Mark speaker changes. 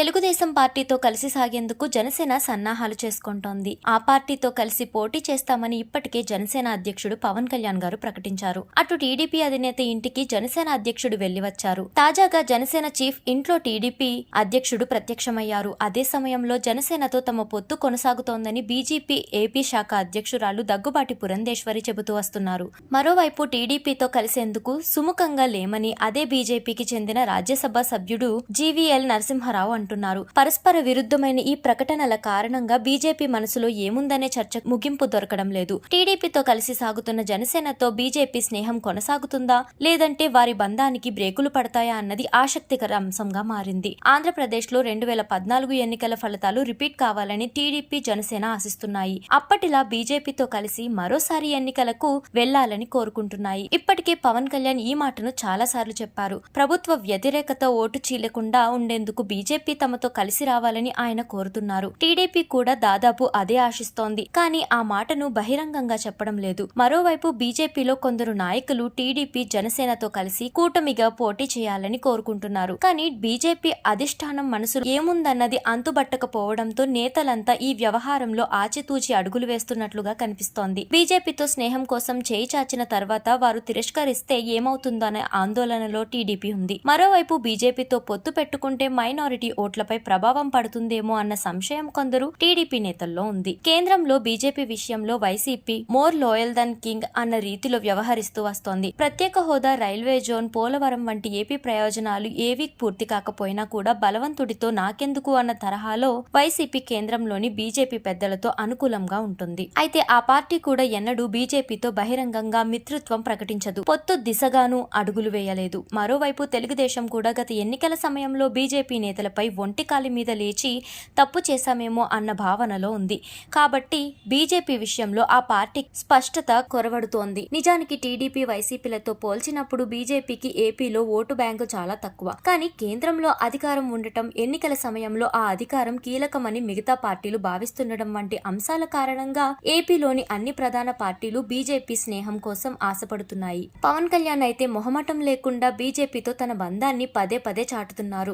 Speaker 1: తెలుగుదేశం పార్టీతో కలిసి సాగేందుకు జనసేన సన్నాహాలు చేసుకుంటోంది. ఆ పార్టీతో కలిసి పోటీ చేస్తామని ఇప్పటికే జనసేన అధ్యక్షుడు పవన్ కళ్యాణ్ గారు ప్రకటించారు. అటు టీడీపీ అధినేత ఇంటికి జనసేన అధ్యక్షుడు వెళ్ళి వచ్చారు. తాజాగా జనసేన చీఫ్ ఇంట్లో టీడీపీ అధ్యక్షుడు ప్రత్యక్షమయ్యారు. అదే సమయంలో జనసేనతో తమ పొత్తు కొనసాగుతోందని బీజేపీ ఏపీ శాఖ అధ్యక్షురాలు దగ్గుబాటి పురంధేశ్వరి చెబుతూ వస్తున్నారు. మరోవైపు టీడీపీతో కలిసేందుకు సుముఖంగా లేమని అదే బీజేపీకి చెందిన రాజ్యసభ సభ్యుడు జీవీఎల్ నరసింహారావు అంటున్నారు పరస్పర విరుద్ధమైన ఈ ప్రకటనల కారణంగా బీజేపీ మనసులో ఏముందనే చర్చ ముగింపు దొరకడం లేదు. టీడీపీతో కలిసి సాగుతున్న జనసేనతో బీజేపీ స్నేహం కొనసాగుతుందా? లేదంటే వారి బంధానికి బ్రేకులు పడతాయా అన్నది ఆసక్తికర అంశంగా మారింది. ఆంధ్రప్రదేశ్లో రెండు వేల పద్నాలుగు ఎన్నికల ఫలితాలు రిపీట్ కావాలని టీడీపీ జనసేన ఆశిస్తున్నాయి. అప్పటిలా బీజేపీతో కలిసి మరోసారి ఎన్నికలకు వెళ్ళాలని కోరుకుంటున్నాయి. ఇప్పటికే పవన్ కళ్యాణ్ ఈ మాటను చాలా సార్లు చెప్పారు. ప్రభుత్వ వ్యతిరేకత ఓటు చీలకుండా ఉండేందుకు బీజేపీ తమతో కలిసి రావాలని ఆయన కోరుతున్నారు. టీడీపీ కూడా దాదాపు అదే ఆశిస్తోంది. కానీ ఆ మాటను బహిరంగంగా చెప్పడం లేదు. మరోవైపు బీజేపీలో కొందరు నాయకులు టీడీపీ జనసేనతో కలిసి కూటమిగా పోటీ చేయాలని కోరుకుంటున్నారు. కానీ బీజేపీ అధిష్టానం మనసు ఏముందన్నది అంతుబట్టకపోవడంతో నేతలంతా ఈ వ్యవహారంలో ఆచితూచి అడుగులు వేస్తున్నట్లుగా కనిపిస్తోంది. బీజేపీతో స్నేహం కోసం చేయి చాచిన తర్వాత వారు తిరస్కరిస్తే ఏమవుతుందనే ఆందోళనలో టీడీపీ ఉంది. మరోవైపు బీజేపీతో పొత్తు పెట్టుకుంటే మైనారిటీ ఓట్లపై ప్రభావం పడుతుందేమో అన్న సంశయం కొందరు టీడీపీ నేతల్లో ఉంది. కేంద్రంలో బీజేపీ విషయంలో YCP more loyal than king అన్న రీతిలో వ్యవహరిస్తూ వస్తోంది. ప్రత్యేక హోదా రైల్వే జోన్ పోలవరం వంటి ఏపీ ప్రయోజనాలు ఏవీ పూర్తి కాకపోయినా కూడా బలవంతుడితో నాకెందుకు అన్న తరహాలో వైసీపీ కేంద్రంలోని బీజేపీ పెద్దలతో అనుకూలంగా ఉంటుంది. అయితే ఆ పార్టీ కూడా ఎన్నడూ బీజేపీతో బహిరంగంగా మిత్రత్వం ప్రకటించదు. పొత్తు దిశగాను అడుగులు వేయలేదు. మరోవైపు తెలుగుదేశం కూడా గత ఎన్నికల సమయంలో బీజేపీ నేతలపై ఒంటికాలి మీద లేచి తప్పు చేశామేమో అన్న భావనలో ఉంది. కాబట్టి బీజేపీ విషయంలో ఆ పార్టీ స్పష్టత కొరవడుతోంది. నిజానికి టీడీపీ వైసీపీలతో పోల్చినప్పుడు బీజేపీకి ఏపీలో ఓటు బ్యాంకు చాలా తక్కువ. కానీ కేంద్రంలో అధికారం ఉండటం ఎన్నికల సమయంలో ఆ అధికారం కీలకమని మిగతా పార్టీలు భావిస్తుండడం వంటి అంశాల కారణంగా ఏపీలోని అన్ని ప్రధాన పార్టీలు బీజేపీ స్నేహం కోసం ఆశపడుతున్నాయి. పవన్ కళ్యాణ్ అయితే మొహమాటం లేకుండా బీజేపీతో తన బంధాన్ని పదే పదే చాటుతున్నారు.